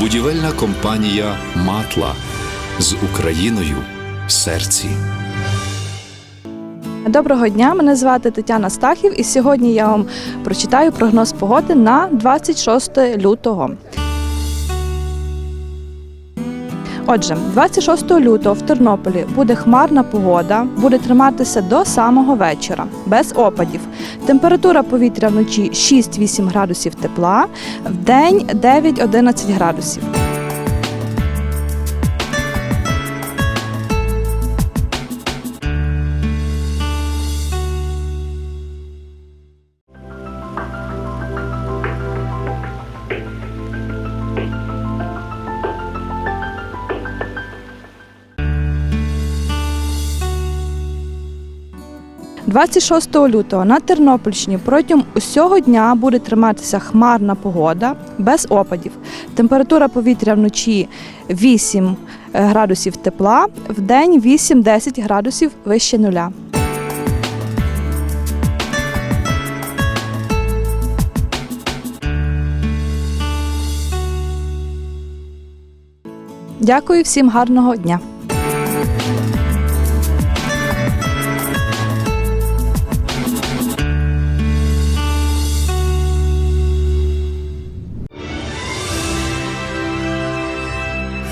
Будівельна компанія Матла з Україною в серці. Доброго дня, мене звати Тетяна Стахів, і сьогодні я вам прочитаю прогноз погоди на 26 лютого. Отже, 26 лютого в Тернополі буде хмарна погода, буде триматися до самого вечора, без опадів. Температура повітря вночі 6-8 градусів тепла, в день 9-11 градусів. – 26 лютого на Тернопільщині протягом усього дня буде триматися хмарна погода без опадів. Температура повітря вночі 8 градусів тепла, в день 8-10 градусів вище нуля. Дякую всім гарного дня!